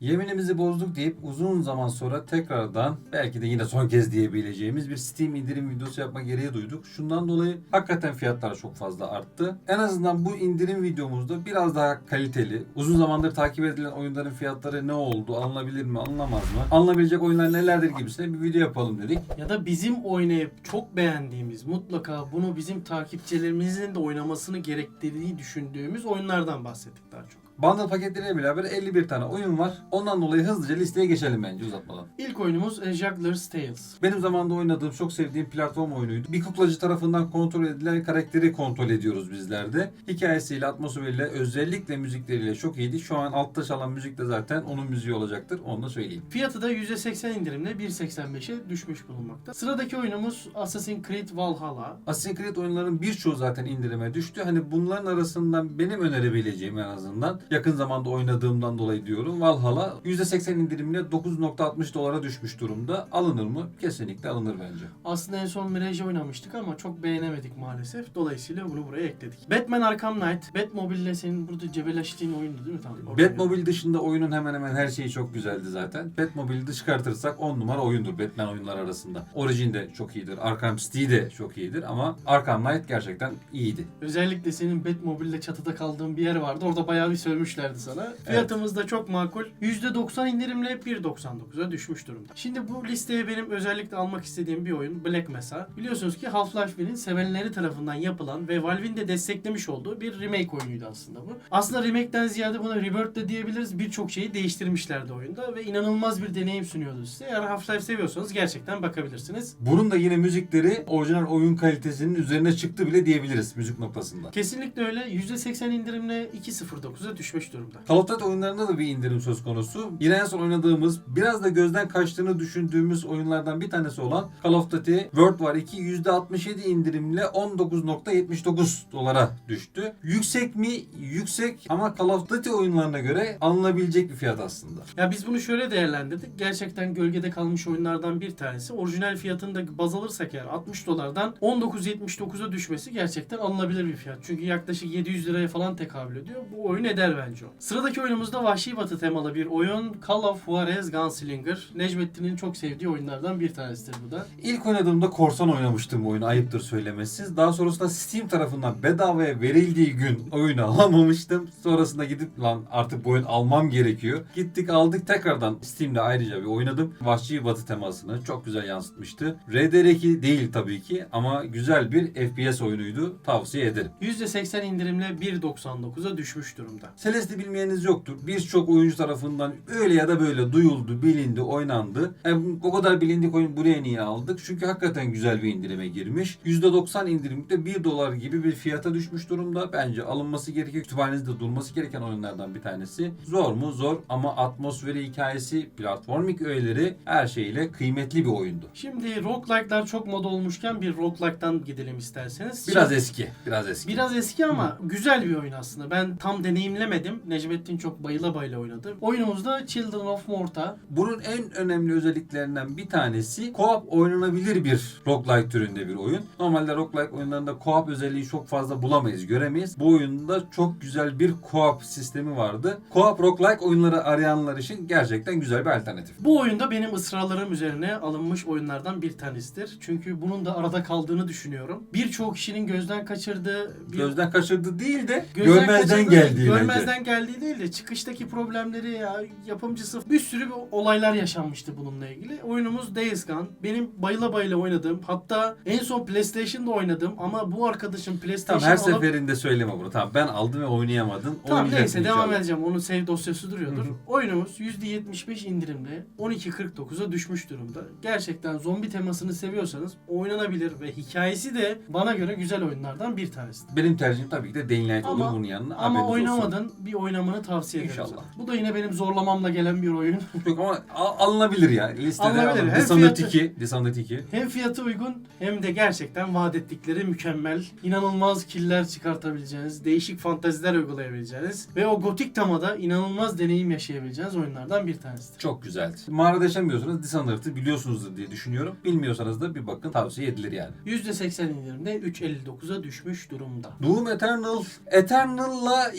Yeminimizi bozduk deyip uzun zaman sonra tekrardan belki de yine son kez diyebileceğimiz bir Steam indirim videosu yapma gereği duyduk. Şundan dolayı hakikaten fiyatlar çok fazla arttı. En azından bu indirim videomuzda biraz daha kaliteli, uzun zamandır takip edilen oyunların fiyatları ne oldu, alınabilir mi, alınamaz mı, alınabilecek oyunlar nelerdir gibisine bir video yapalım dedik. Ya da bizim oynayıp çok beğendiğimiz, mutlaka bunu bizim takipçilerimizin de oynamasını gerektirdiğini düşündüğümüz oyunlardan bahsettik daha çok. Bundle paketleriyle beraber 51 tane oyun var. Ondan dolayı hızlıca listeye geçelim bence uzatmadan. İlk oyunumuz A Juggler's Tales. Benim zamanında oynadığım, çok sevdiğim platform oyunuydu. Bir kuklacı tarafından kontrol edilen karakteri kontrol ediyoruz bizler de. Hikayesiyle, atmosferiyle, özellikle müzikleriyle çok iyiydi. Şu an altta çalan müzik de zaten onun müziği olacaktır. Onu da söyleyeyim. Fiyatı da %80 indirimle 1.85'e düşmüş bulunmakta. Sıradaki oyunumuz Assassin's Creed Valhalla. Assassin's Creed oyunlarının birçoğu zaten indirime düştü. Hani bunların arasından benim önerebileceğim en azından yakın zamanda oynadığımdan dolayı diyorum. Valhalla %80 indirimle 9.60 dolara düşmüş durumda. Alınır mı? Kesinlikle alınır bence. Aslında en son Mirage oynamıştık ama çok beğenemedik maalesef. Dolayısıyla bunu buraya ekledik. Batman Arkham Knight. Batmobile ile senin burada cebelleştiğin oyundu değil mi? Tamam. Batmobile dışında oyunun hemen hemen her şeyi çok güzeldi zaten. Batmobile'i çıkartırsak 10 numara oyundur Batman oyunlar arasında. Origin de çok iyidir. Arkham City de çok iyidir ama Arkham Knight gerçekten iyiydi. Özellikle senin Batmobile'le çatıda kaldığın bir yer vardı. Orada bayağı bir sövmüşlerdi sana. Fiyatımız da çok makul. %90 indirimle 1.99'a düşmüş durumda. Şimdi bu listeye benim özellikle almak istediğim bir oyun Black Mesa. Biliyorsunuz ki Half-Life 1'in sevenleri tarafından yapılan ve Valve'in de desteklemiş olduğu bir remake oyunuydu aslında bu. Aslında remake'den ziyade buna rebirth de diyebiliriz. Birçok şeyi değiştirmişlerdi oyunda ve inanılmaz bir deneyim sunuyordu size. Eğer Half-Life seviyorsanız gerçekten bakabilirsiniz. Bunun da yine müzikleri orijinal oyun kalitesinin üzerine çıktı bile diyebiliriz müzik noktasında. Kesinlikle öyle. %80 indirimle 2.09'a düşmüş durumda. Call of Duty oyunlarında da bir indirim söz konusu. Yine en son oynadığımız, biraz da gözden kaçtığını düşündüğümüz oyunlardan bir tanesi olan Call of Duty World War 2 %67 indirimle 19.79 dolara düştü. Yüksek mi? Yüksek ama Call of Duty oyunlarına göre alınabilecek bir fiyat aslında. Ya biz bunu şöyle değerlendirdik. Gerçekten gölgede kalmış oyunlardan bir tanesi. Orijinal fiyatını da baz alırsak eğer 60 dolardan 19.79'a düşmesi gerçekten alınabilir bir fiyat. Çünkü yaklaşık 700 liraya falan tekabül ediyor. Bu oyun eder bence o. Sıradaki oyunumuzda Vahşi Batı temalı bir oyun. Call of Juarez Gunslinger. Necmettin'in çok sevdiği oyunlardan bir tanesidir bu da. İlk oynadığımda korsan oynamıştım bu oyunu ayıptır söylemesi. Daha sonrasında Steam tarafından bedavaya verildiği gün oyunu alamamıştım. Sonrasında gidip lan artık bu oyun almam gerekiyor. Gittik aldık tekrardan Steam'de ayrıca bir oynadım. Vahşi Batı temasını çok güzel yansıtmıştı. RDR2 değil tabii ki ama güzel bir FPS oyunuydu. Tavsiye ederim. %80 indirimle 1.99'a düşmüş durumda. Celeste'i bilmeyeniniz yoktur. Birçok oyuncu tarafından öyle ya da böyle duyuldu, bilindi, oynandı. Yani o kadar bilindik oyun buraya niye aldık? Çünkü hakikaten güzel bir indirime girmiş. %90 indirimde 1 dolar gibi bir fiyata düşmüş durumda. Bence alınması gerekiyor. Kütüphanenizde durması gereken oyunlardan bir tanesi. Zor mu? Zor ama atmosferi, hikayesi, platformik öğeleri her şeyle kıymetli bir oyundu. Şimdi roguelike'lar çok moda olmuşken bir roguelike'tan gidelim isterseniz. Biraz Şimdi- eski, biraz eski. Biraz eski ama güzel bir oyun aslında. Ben tam deneyimlemedim. Necmettin çok bayıla bayıla oynadı. Oyunumuzda Children of Morta. Bunun en önemli özelliklerinden bir tanesi co-op oynanabilir bir roguelike türünde bir oyun. Normalde roguelike oyunlarında co-op özelliği çok fazla bulamayız, göremeyiz. Bu oyunda çok güzel bir co-op sistemi vardı. Co-op roguelike oyunları arayanlar için gerçekten güzel bir alternatif. Bu oyunda benim ısrarlarım üzerine alınmış oyunlardan bir tanesidir. Çünkü bunun da arada kaldığını düşünüyorum. Birçok kişinin gözden kaçırdığı bir Gözden kaçırdı değil de Gözden görmezden kaçırdığı- geldiği Görmezden geldiği değil de çıkıştaki problemleri ya yapımcısı bir sürü bir olaylar yaşanmıştı bununla ilgili. Oyunumuz Days Gone. Benim bayıla bayıla oynadığım hatta en son PlayStation'da oynadım ama bu arkadaşım. PlayStation Tamam her alıp- seferinde söyleme bunu. Tamam ben aldım ve oynayamadın. Tamam neyse devam inşallah. edeceğim. Onun save dosyası duruyordur. Hı hı. Oyunumuz %75 indirimle 12.49'a düşmüş durumda. Gerçekten zombi temasını seviyorsanız oynanabilir ve hikayesi de bana göre güzel oyunlardan bir tanesidir. Benim tercihim tabii ki de Dying Light olur bunun yanına. Ama olsun. Bir oynamanı tavsiye ederim. İnşallah. sana. Bu da yine benim zorlamamla gelen bir oyun. Yok ama al- alınabilir ya. Listede Alınabilir. alın. Hem Dishonored fiyatı- 2. Dishonored 2. hem fiyatı uygun hem de gerçekten vaat ettikleri mükemmel. İnanılmaz killer çıkartabileceğiniz, değişik fantaziler uygulayabileceğiniz ve o gotik temada inanılmaz deneyim yaşayabileceğiniz oyunlardan bir tanesidir. Çok güzeldi. Mağarada yaşamıyorsanız Dishonored'ı biliyorsunuzdur diye düşünüyorum. Bilmiyorsanız da bir bakın tavsiye edilir yani. %80 indirimde 3.59'a düşmüş durumda. Doom Eternal. Eternal'la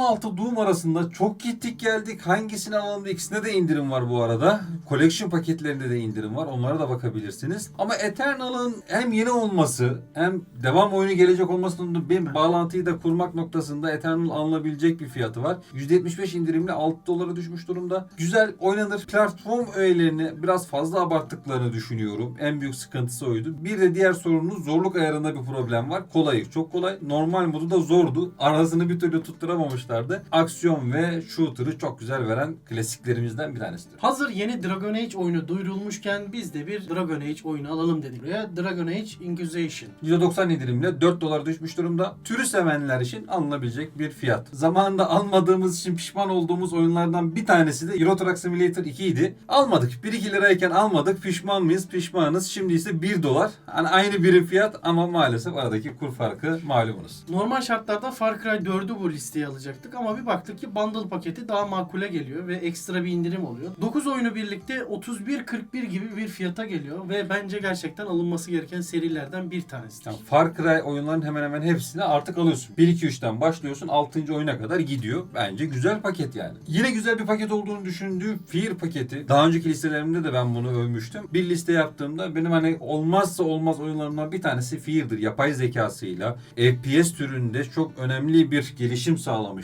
2016 Doom arasında çok gittik geldik. hangisini alalım diye ikisinde de indirim var bu arada. Collection paketlerinde de indirim var. Onlara da bakabilirsiniz. Ama Eternal'ın hem yeni olması hem devam oyunu gelecek olmasının benim bağlantıyı da kurmak noktasında Eternal alınabilecek bir fiyatı var. %75 indirimle 6 dolara düşmüş durumda. Güzel oynanır. Platform öğelerini biraz fazla abarttıklarını düşünüyorum. En büyük sıkıntısı oydu. Bir de diğer sorunumuz zorluk ayarında bir problem var. Kolay, çok kolay. Normal modu da zordu. Arasını bir türlü tutturamamışlardı. Aksiyon ve shooter'ı çok güzel veren klasiklerimizden bir tanesidir. Hazır yeni Dragon Age oyunu duyurulmuşken biz de bir Dragon Age oyunu alalım dedik. Buraya Dragon Age Inquisition. %90 indirimle 4 dolara düşmüş durumda. Türü sevenler için alınabilecek bir fiyat. Zamanında almadığımız için pişman olduğumuz oyunlardan bir tanesi de Euro Truck Simulator 2 idi. Almadık. 1-2 lirayken almadık. Pişman mıyız? Pişmanız. Şimdi ise 1 dolar. Hani aynı birim fiyat ama maalesef aradaki kur farkı malumunuz. Normal şartlarda Far Cry 4'ü bu listeye alacaktık ama bir baktık ki bundle paketi daha makule geliyor ve ekstra bir indirim oluyor. 9 oyunu birlikte 31.41 gibi bir fiyata geliyor ve bence gerçekten alınması gereken serilerden bir tanesi. Yani Far Cry oyunların hemen hemen hepsini artık alıyorsun. 1-2-3'ten başlıyorsun 6. oyuna kadar gidiyor. Bence güzel paket yani. Yine güzel bir paket olduğunu düşündüğüm Fear paketi. Daha önceki listelerimde de ben bunu övmüştüm. Bir liste yaptığımda benim hani olmazsa olmaz oyunlarımdan bir tanesi Fear'dır. Yapay zekasıyla FPS türünde çok önemli bir gelişim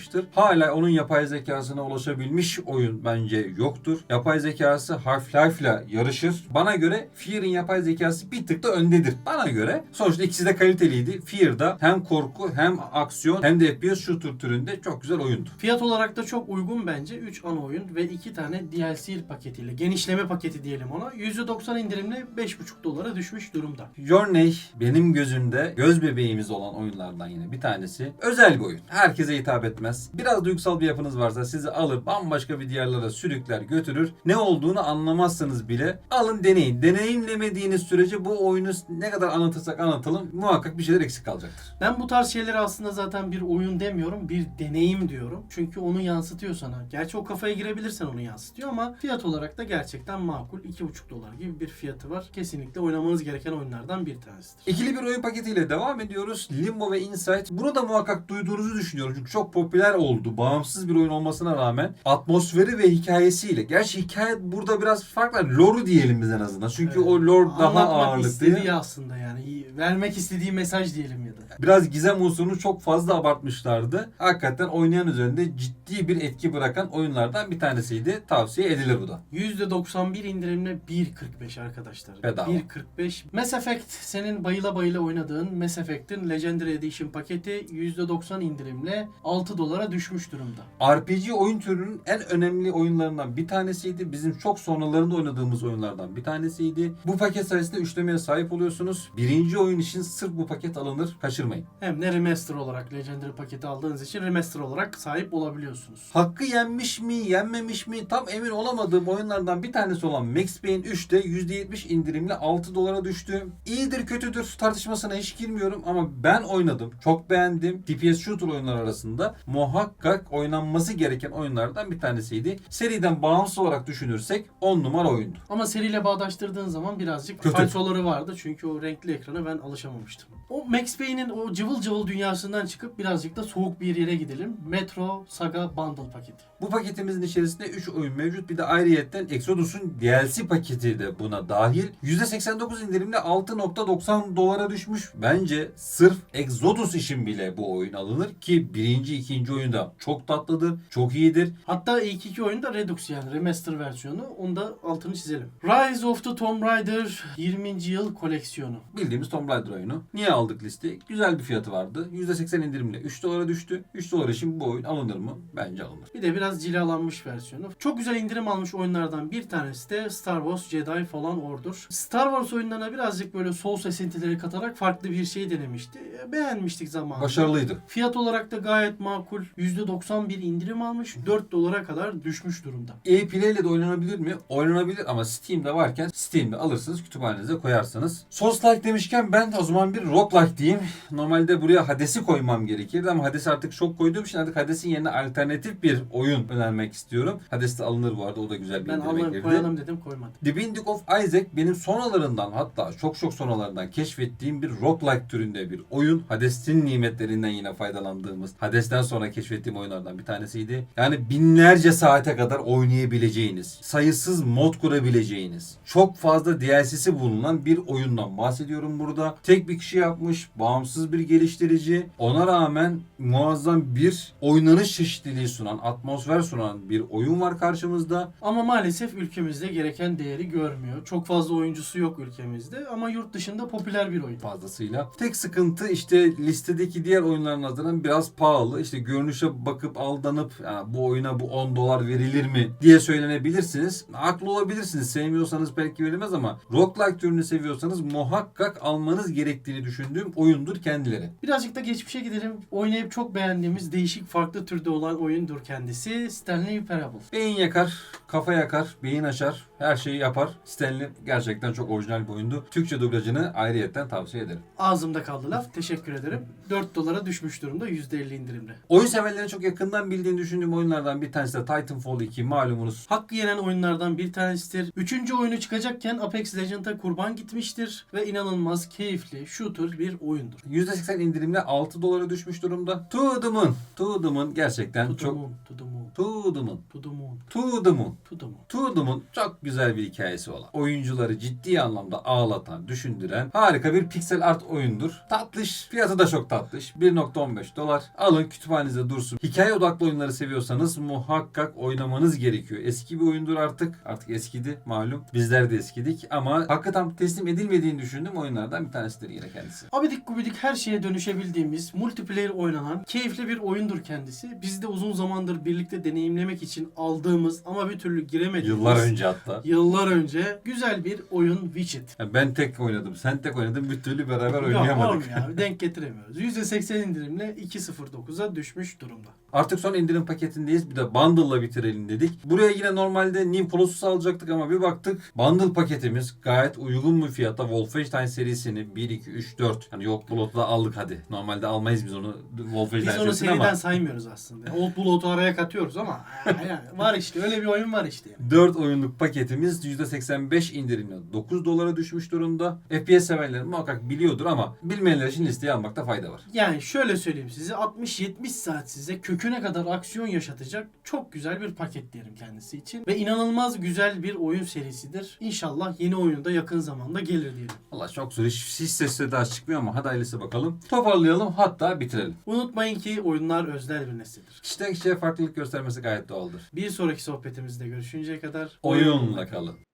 sağlamıştır. Hala onun yapay zekasına ulaşabilmiş oyun bence yoktur. Yapay zekası Half-Life'la yarışır. Bana göre Fear'ın yapay zekası bir tık da öndedir. Bana göre. Sonuçta ikisi de kaliteliydi. Fear'da hem korku hem aksiyon hem de FPS shooter türünde çok güzel oyundu. Fiyat olarak da çok uygun bence. 3 ana oyun ve 2 tane DLC paketiyle, genişleme paketi diyelim ona. %90 indirimle 5,5 dolara düşmüş durumda. Journey benim gözümde göz bebeğimiz olan oyunlardan yine bir tanesi. Özel bir oyun. Herkese hitap etmez. Biraz duygusal bir yapınız varsa sizi alır bambaşka bir diyarlara sürükler götürür. Ne olduğunu anlamazsanız bile alın deneyin. Deneyimlemediğiniz sürece bu oyunu ne kadar anlatırsak anlatalım muhakkak bir şeyler eksik kalacaktır. Ben bu tarz şeyleri aslında zaten bir oyun demiyorum, bir deneyim diyorum. Çünkü onu yansıtıyor sana. Gerçi o kafaya girebilirsen onu yansıtıyor ama fiyat olarak da gerçekten makul. 2,5 dolar gibi bir fiyatı var. Kesinlikle oynamanız gereken oyunlardan bir tanesidir. İkili bir oyun paketiyle devam ediyoruz. Limbo ve Insight. Bunu da muhakkak duyduğunuzu düşünüyorum. Çünkü çok popüler oldu. Bağımsız bir oyun olmasına rağmen atmosferi ve hikayesiyle. Gerçi hikaye burada biraz farklı. Lore'u diyelim biz en azından. Çünkü Evet. o lore daha Anlatmak ağırlıklı. istediği aslında yani. Vermek istediği mesaj diyelim ya da. Biraz gizem unsurunu çok fazla abartmışlardı. Hakikaten oynayan üzerinde ciddi bir etki bırakan oyunlardan bir tanesiydi. Tavsiye edilir bu da. %91 indirimle 1.45 arkadaşlar. Bedava. 1.45. Mass Effect senin bayıla bayıla oynadığın Mass Effect'in Legendary Edition paketi %90 indirimle 6 dolara düşmüş durumda. RPG oyun türünün en önemli oyunlarından bir tanesiydi. Bizim çok sonralarında oynadığımız oyunlardan bir tanesiydi. Bu paket sayesinde üçlemeye sahip oluyorsunuz. Birinci oyun için sırf bu paket alınır. Kaçırmayın. Hem de remaster olarak Legendary paketi aldığınız için remaster olarak sahip olabiliyorsunuz. Hakkı yenmiş mi, yenmemiş mi tam emin olamadığım oyunlardan bir tanesi olan Max Payne 3'te %70 indirimle 6 dolara düştü. İyidir kötüdür tartışmasına hiç girmiyorum ama ben oynadım. Çok beğendim. TPS shooter oyunlar arasında muhakkak oynanması gereken oyunlardan bir tanesiydi. Seriden bağımsız olarak düşünürsek 10 numara oyundu. Ama seriyle bağdaştırdığın zaman birazcık Kötü. falsoları vardı çünkü o renkli ekrana ben alışamamıştım. O Max Payne'in o cıvıl cıvıl dünyasından çıkıp birazcık da soğuk bir yere gidelim. Metro Saga Bundle paketi. Bu paketimizin içerisinde 3 oyun mevcut. Bir de ayrıyetten Exodus'un DLC paketi de buna dahil. %89 indirimle 6.90 dolara düşmüş. Bence sırf Exodus için bile bu oyun alınır ki birinci, ikinci oyunda çok tatlıdır, çok iyidir. Hatta ilk iki oyun da Redux yani remaster versiyonu. Onu da altını çizelim. Rise of the Tomb Raider 20. yıl koleksiyonu. Bildiğimiz Tomb Raider oyunu. Niye aldık listeyi? Güzel bir fiyatı vardı. %80 indirimle 3 dolara düştü. 3 dolar için bu oyun alınır mı? Bence alınır. Bir de biraz cilalanmış versiyonu. Çok güzel indirim almış oyunlardan bir tanesi de Star Wars Jedi Fallen Order. Star Wars oyunlarına birazcık böyle Souls esintileri katarak farklı bir şey denemişti. Beğenmiştik zamanında. Başarılıydı. Fiyat olarak da gayet makul. %91 indirim almış. 4 dolara kadar düşmüş durumda. EA Play ile de oynanabilir mi? Oynanabilir ama Steam'de varken Steam'de alırsınız kütüphanenize koyarsınız. Souls-like demişken ben o zaman bir roguelike diyeyim. Normalde buraya Hades'i koymam gerekirdi ama Hades artık çok koyduğum için artık Hades'in yerine alternatif bir oyun önermek istiyorum. Hades de alınır bu arada o da güzel bir Ben indirime girdi. koyalım dedim koymadım. The Binding of Isaac benim sonralarından hatta çok çok sonralarından keşfettiğim bir roguelike türünde bir oyun. Hades'in nimetlerinden yine faydalandığımız, Hades'ten sonra keşfettiğim oyunlardan bir tanesiydi. Yani binler binlerce saate kadar oynayabileceğiniz, sayısız mod kurabileceğiniz, çok fazla DLC'si bulunan bir oyundan bahsediyorum burada. Tek bir kişi yapmış, bağımsız bir geliştirici. Ona rağmen muazzam bir oynanış çeşitliliği sunan, atmosfer sunan bir oyun var karşımızda. Ama maalesef ülkemizde gereken değeri görmüyor. Çok fazla oyuncusu yok ülkemizde ama yurt dışında popüler bir oyun. fazlasıyla. Tek sıkıntı işte listedeki diğer oyunların nazaran biraz pahalı. İşte görünüşe bakıp aldanıp "Ya bu oyuna bu 10 dolar verilir mi diye söylenebilirsiniz. Haklı olabilirsiniz. Sevmiyorsanız belki verilmez ama roguelike türünü seviyorsanız muhakkak almanız gerektiğini düşündüğüm oyundur kendileri. Birazcık da geçmişe gidelim. Oynayıp çok beğendiğimiz değişik farklı türde olan oyundur kendisi. Stanley Parable. Beyin yakar, kafa yakar, beyin açar, her şeyi yapar. Stanley gerçekten çok orijinal bir oyundu. Türkçe dublajını ayrıyetten tavsiye ederim. Ağzımda kaldı laf. Teşekkür ederim. 4 dolara düşmüş durumda %50 indirimle. Oyun severlerin çok yakından bildiğini düşündüğüm oyunlardan bir tanesi de Titanfall 2 malumunuz. Hakkı yenen oyunlardan bir tanesidir. Üçüncü oyunu çıkacakken Apex Legends'a kurban gitmiştir ve inanılmaz keyifli, shooter bir oyundur. %80 indirimle 6 dolara düşmüş durumda. To the Moon. To the Moon gerçekten To the çok... moon, to the moon, To the Moon. to the moon, To the Moon. To the moon. To the Moon çok güzel bir hikayesi olan, oyuncuları ciddi anlamda ağlatan, düşündüren harika bir piksel art oyundur. Tatlış, fiyatı da çok tatlış. 1.15 dolar. Alın kütüphanenizde dursun. Hikaye odaklı oyunları seviyorsanız muhakkak oynamanız gerekiyor. Eski bir oyundur artık. Artık eskidi malum. Bizler de eskidik ama hakikaten teslim edilmediğini düşündüğüm oyunlardan bir tanesidir yine kendisi. Abidik gubidik her şeye dönüşebildiğimiz, multiplayer oynanan, keyifli bir oyundur kendisi. Biz de uzun zamandır birlikte deneyimlemek için aldığımız ama bir türlü giremediğimiz... Yıllar önce hatta. Yıllar önce güzel bir oyun Witcher. Ya Ben tek oynadım, sen tek oynadın. Bir türlü beraber Yok oynayamadık. olmuyor abi denk getiremiyoruz. %80 indirimle 2.09'a düşmüş durumda. Artık son indirim paketindeyiz. Bir de bundle'la bitirelim dedik. Buraya yine normalde New Colossus alacaktık ama bir baktık bundle paketimiz gayet uygun bir fiyata Wolfenstein serisini 1, 2, 3, 4 yani yok Blood'la aldık hadi. Normalde almayız biz onu Wolfenstein Biz onu seriden ama saymıyoruz aslında. Old Blood'u araya katıyoruz ama yani var işte öyle bir oyun var işte. Yani. 4 oyunluk paketimiz %85 indirimle 9 dolara düşmüş durumda. FPS sevenler muhakkak biliyordur ama bilmeyenler için listeye almakta fayda var. Yani şöyle söyleyeyim size 60-70 saat size köküne kadar aksiyon yaşatacak çok güzel bir paket diyelim kendisi için. Ve inanılmaz güzel bir oyun serisidir. İnşallah yeni oyunu da yakın zamanda gelir diyelim. Allah çok zor. Hiç, hiç sesleri daha çıkmıyor ama hadi ailesi bakalım. Toparlayalım hatta bitirelim. Unutmayın ki oyunlar özler bir nesildir. Kişiden kişiye farklılık göstermesi gayet doğaldır. Bir sonraki sohbetimizde görüşünceye kadar Oyunla kalın.